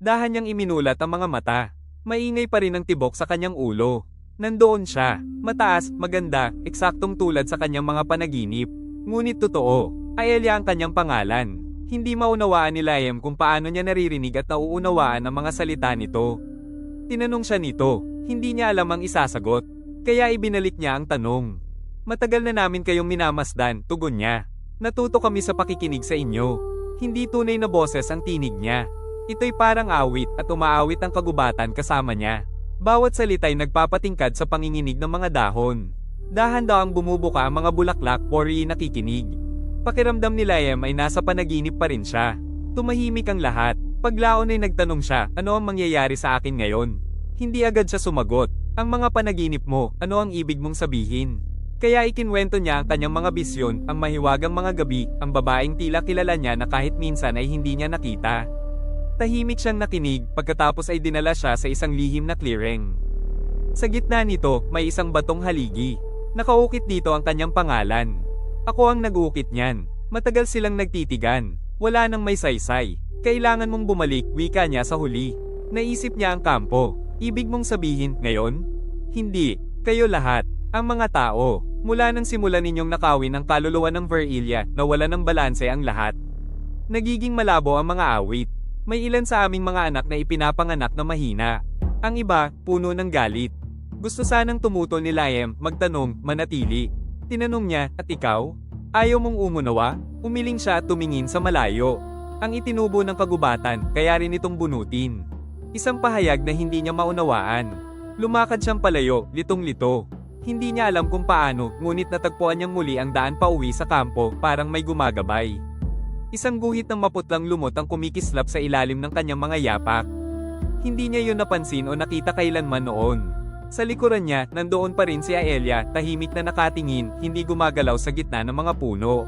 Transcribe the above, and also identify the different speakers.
Speaker 1: Dahan niyang iminulat ang mga mata. Maingay pa rin ang tibok sa kanyang ulo. Nandoon siya, mataas, maganda, eksaktong tulad sa kanyang mga panaginip. Ngunit totoo, Aelia ang kanyang pangalan. Hindi maunawaan ni Liam kung paano niya naririnig at nauunawaan ang mga salita nito. Tinanong siya nito, hindi niya alam ang isasagot. Kaya ibinalik niya ang tanong. Matagal na namin kayong minamasdan, tugon niya. Natuto kami sa pakikinig sa inyo. Hindi tunay na boses ang tinig niya. Ito'y parang awit at umaawit ang kagubatan kasama niya. Bawat salita'y nagpapatingkad sa panginginig ng mga dahon. Dahan daw ang bumubuka ang mga bulaklak pori nakikinig. Pakiramdam ni Liam ay nasa panaginip pa rin siya. Tumahimik ang lahat. Paglaon ay nagtanong siya, ano ang mangyayari sa akin ngayon? Hindi agad siya sumagot. Ang mga panaginip mo, ano ang ibig mong sabihin? Kaya ikinwento niya ang kanyang mga bisyon, ang mahiwagang mga gabi, ang babaeng tila kilala niya na kahit minsan ay hindi niya nakita. Tahimik siyang nakinig, pagkatapos ay dinala siya sa isang lihim na clearing. Sa gitna nito, may isang batong haligi. Nakaukit dito ang kanyang pangalan. Ako ang nag-uukit niyan. Matagal silang nagtitigan. Wala nang may saysay. Kailangan mong bumalik, wika niya sa huli. Naisip niya ang kampo. Ibig mong sabihin, ngayon? Hindi. Kayo lahat. Ang mga tao. Mula nang simulan ninyong nakawin ang kaluluwa ng Verilia, nawala ng balanse ang lahat. Nagiging malabo ang mga awit. May ilan sa aming mga anak na ipinapanganak na mahina. Ang iba, puno ng galit. Gusto sanang tumutol ni Liam, magtanong, manatili. Tinanong niya, at ikaw? Ayaw mong umunawa? Umiling siya at tumingin sa malayo. Ang itinubo ng kagubatan, kaya rin itong bunutin. Isang pahayag na hindi niya maunawaan. Lumakad siyang palayo, litong-lito. Hindi niya alam kung paano, ngunit natagpuan niyang muli ang daan pauwi sa kampo, parang may gumagabay. Isang guhit ng maputlang lumot ang kumikislap sa ilalim ng kanyang mga yapak. Hindi niya yun napansin o nakita kailanman noon. Sa likuran niya, nandoon pa rin si Aelia, tahimik na nakatingin, hindi gumagalaw sa gitna ng mga puno.